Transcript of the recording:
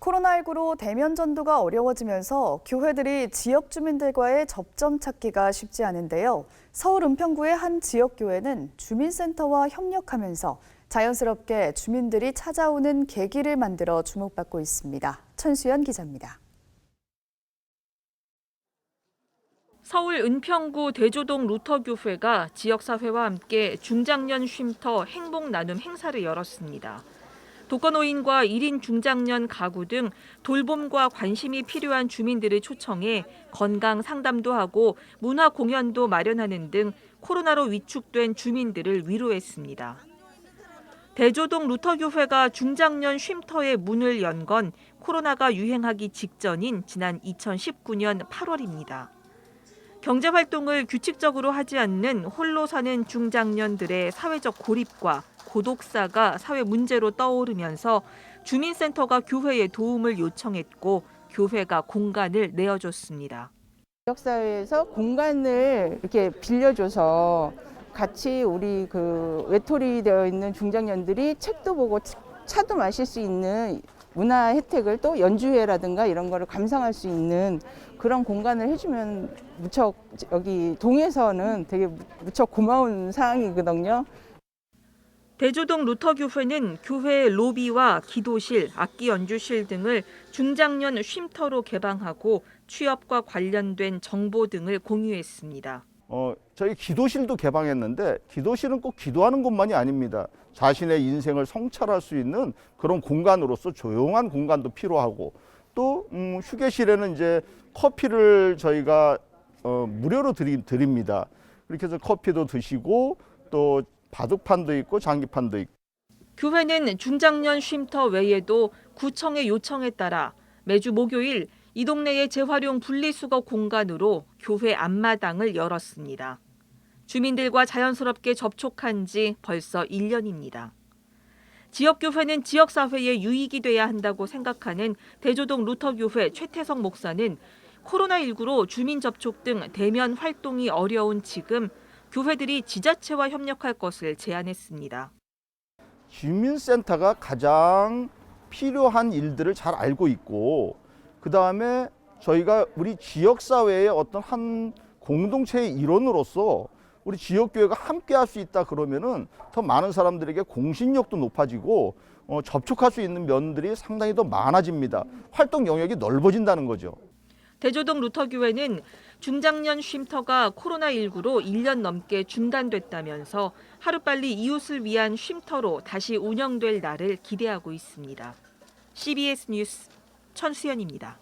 코로나19로 대면 전도가 어려워지면서 교회들이 지역 주민들과의 접점 찾기가 쉽지 않은데요. 서울 은평구의 한 지역 교회는 주민센터와 협력하면서 자연스럽게 주민들이 찾아오는 계기를 만들어 주목받고 있습니다. 천수연 기자입니다. 서울 은평구 대조동 루터교회가 지역사회와 함께 중장년 쉼터 행복 나눔 행사를 열었습니다. 독거노인과 1인 중장년 가구 등 돌봄과 관심이 필요한 주민들을 초청해 건강 상담도 하고 문화 공연도 마련하는 등 코로나로 위축된 주민들을 위로했습니다. 대조동 루터교회가 중장년 쉼터의 문을 연 건 코로나가 유행하기 직전인 지난 2019년 8월입니다. 경제 활동을 규칙적으로 하지 않는 홀로 사는 중장년들의 사회적 고립과 고독사가 사회 문제로 떠오르면서 주민센터가 교회에 도움을 요청했고 교회가 공간을 내어줬습니다. 지역사회에서 공간을 이렇게 빌려줘서 같이 우리 그 외톨이 되어 있는 중장년들이 책도 보고 차도 마실 수 있는 문화 혜택을 또 연주회라든가 이런 거를 감상할 수 있는 그런 공간을 해주면 무척 여기 동에서는 되게 무척 고마운 상황이거든요. 대조동 루터교회는 교회 로비와 기도실, 악기 연주실 등을 중장년 쉼터로 개방하고 취업과 관련된 정보 등을 공유했습니다. 어, 저희 기도실도 개방했는데 기도실은 꼭 기도하는 곳만이 아닙니다. 자신의 인생을 성찰할 수 있는 그런 공간으로서 조용한 공간도 필요하고 또 음, 휴게실에는 이제 커피를 저희가 어, 무료로 드리, 드립니다. 그렇게 해서 커피도 드시고 또 바둑판도 있고 장기판도 있고 교회는 중장년 쉼터 외에도 구청의 요청에 따라 매주 목요일 이 동네의 재활용 분리수거 공간으로 교회 앞마당을 열었습니다. 주민들과 자연스럽게 접촉한 지 벌써 1년입니다. 지역교회는 지역사회에 유익이 돼야 한다고 생각하는 대조동 루터교회 최태성 목사는 코로나19로 주민 접촉 등 대면 활동이 어려운 지금 교회들이 지자체와 협력할 것을 제안했습니다. 주민센터가 가장 필요한 일들을 잘 알고 있고 그 다음에 저희가 우리 지역 사회의 어떤 한 공동체의 일원으로서 우리 지역 교회가 함께 할 수 있다 그러면은 더 많은 사람들에게 공신력도 높아지고 어, 접촉할 수 있는 면들이 상당히 더 많아집니다. 활동 영역이 넓어진다는 거죠. 대조동 루터교회는 중장년 쉼터가 코로나19로 1년 넘게 중단됐다면서 하루빨리 이웃을 위한 쉼터로 다시 운영될 날을 기대하고 있습니다. CBS 뉴스 천수연입니다.